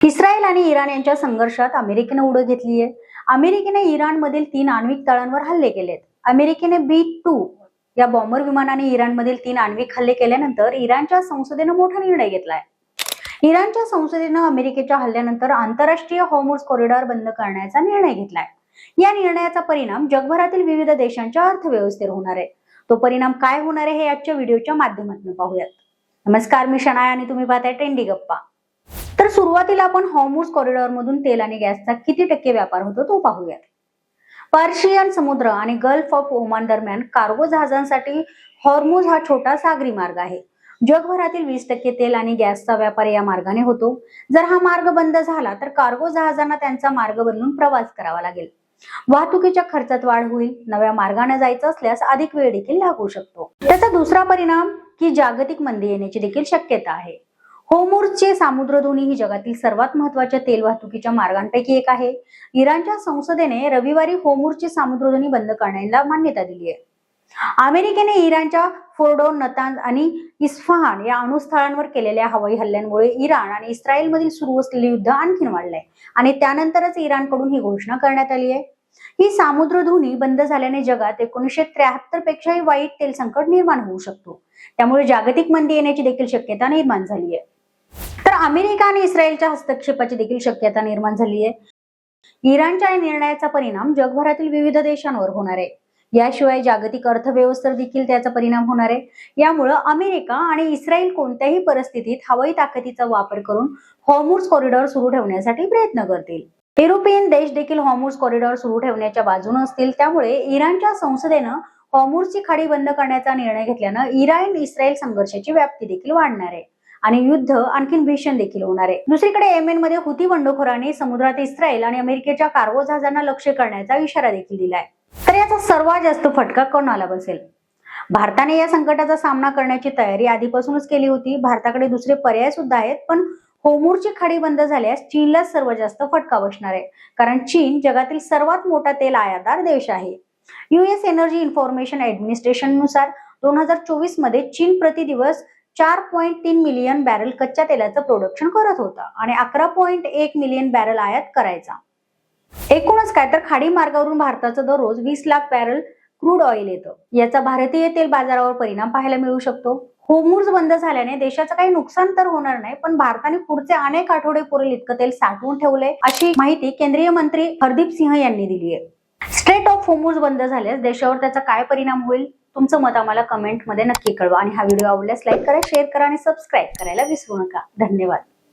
Israel आणि Iran यांच्या संघर्षात अमेरिकेने उडं घेतली आहे अमेरिकेने इराणमधील तीन आण्विक तळांवर हल्ले केलेत. अमेरिकेने बी टू या बॉम्बर विमानाने इराणमधील तीन आण्विक हल्ले केल्यानंतर इराणच्या संसदेनं मोठा निर्णय घेतलाय. इराणच्या संसदेनं अमेरिकेच्या हल्ल्यानंतर आंतरराष्ट्रीय हॉर्मोज कॉरिडॉर बंद करण्याचा निर्णय घेतलाय. या निर्णयाचा परिणाम जगभरातील विविध देशांच्या अर्थव्यवस्थेवर होणार आहे. तो परिणाम काय होणार आहे हे आजच्या व्हिडिओच्या माध्यमातून पाहूयात. नमस्कार मी शनाय आणि तुम्ही पाहताय ट्रेंडी गप्पा. सुरुवातीला आपण हॉर्मोज कॉरिडॉर मधून तेल आणि गॅसचा किती टक्के व्यापार होतो तो पाहूयात. पर्शियन समुद्र आणि गल्फ ऑफ ओमान दरम्यान कार्गो जहाजांसाठी हॉर्मोज हा छोटा सागरी मार्ग आहे. जगभरातील वीस टक्के तेल आणि गॅसचा व्यापार या मार्गाने होतो. जर हा मार्ग बंद झाला तर कार्गो जहाजांना त्यांचा मार्ग बदलून प्रवास करावा लागेल. वाहतुकीच्या खर्चात वाढ होईल नव्या मार्गाने जायचं असल्यास अधिक वेळ देखील लागू शकतो. त्याचा दुसरा परिणाम की जागतिक मंदी येण्याची देखील शक्यता आहे. होमुर्चे सामुद्रधुनी ही जगातील सर्वात महत्त्वाच्या तेल वाहतुकीच्या मार्गांपैकी एक आहे. इराणच्या संसदेने रविवारी होमुर्सची सामुद्रधुनी बंद करण्याला मान्यता दिली आहे. अमेरिकेने इराणच्या फोर्डो नतान आणि इस्फहान या अणुस्थळांवर केलेल्या हवाई हल्ल्यांमुळे इराण आणि इस्रायलमधील सुरू असलेले युद्ध आणखीन वाढलंय आणि त्यानंतरच इराणकडून ही घोषणा करण्यात आली आहे. ही सामुद्रधुनी बंद झाल्याने जगात एकोणीसशे त्र्याहत्तर पेक्षाही वाईट तेल संकट निर्माण होऊ शकतो. त्यामुळे जागतिक मंदी येण्याची देखील शक्यता निर्माण झाली आहे. तर अमेरिका आणि इस्रायलच्या हस्तक्षेपाची देखील शक्यता निर्माण झाली आहे इराणच्या या निर्णयाचा परिणाम जगभरातील विविध देशांवर होणार आहे. याशिवाय जागतिक अर्थव्यवस्थेवर देखील त्याचा परिणाम होणार आहे. यामुळं अमेरिका आणि इस्रायल कोणत्याही परिस्थितीत हवाई ताकदीचा वापर करून हॉर्मुज कॉरिडॉर सुरू ठेवण्यासाठी प्रयत्न करतील. युरोपियन देश देखील हॉर्मुज कॉरिडॉर सुरू ठेवण्याच्या बाजूने असतील. त्यामुळे इराणच्या संसदेनं हॉर्मुजची खाडी बंद करण्याचा निर्णय घेतल्यानं इराण इस्रायल संघर्षाची व्याप्ती देखील वाढणार आहे. आणि युद्ध आणखीन भीषण देखील होणार आहे. दुसरीकडे येमेन मध्ये हुती बंडखोरांनी समुद्रात इस्रायल आणि अमेरिकेच्या कार्गो जहाजांना लक्ष्य करण्याचा इशारा देखील दिलाय. तर याचा सर्वात जास्त फटका कोणाला बसेल? भारताने या संकटाचा सामना करण्याची तयारी आधीपासूनच केली होती. भारताकडे दुसरे पर्याय सुद्धा आहेत पण होमूरची खाडी बंद झाल्यास चीनला सर्वात जास्त फटका बसणार आहे. कारण चीन जगातील सर्वात मोठा तेल आयातदार देश आहे. युएस एनर्जी इन्फॉर्मेशन ऍडमिनिस्ट्रेशननुसार दोन हजार चोवीसमध्ये चीन प्रति दिवस चार पॉईंट तीन मिलियन बॅरल कच्च्या तेलाचं प्रोडक्शन करत होता आणि अकरा पॉईंट एक मिलियन बॅरल आयात करायचा. एकूणच काय तर खाडी मार्गावरून भारताचं दररोज वीस लाख बॅरल क्रूड ऑइल येतं. याचा भारतीय तेल बाजारावर परिणाम पाहायला मिळू शकतो. होमूर्ज बंद झाल्याने देशाचं काही नुकसान तर होणार नाही पण भारताने पुढचे अनेक आठवडे पुरेल इतकं तेल साठवून ठेवले अशी माहिती केंद्रीय मंत्री हरदीप सिंह यांनी दिली आहे. स्ट्रेट ऑफ होमूर्ज बंद झाल्यास देशावर त्याचा काय परिणाम होईल? तुमचं मत आम्हाला कमेंटमध्ये नक्की कळवा. आणि हा व्हिडिओ आवडल्यास लाईक करा शेअर करा आणि सबस्क्राईब करायला विसरू नका. धन्यवाद.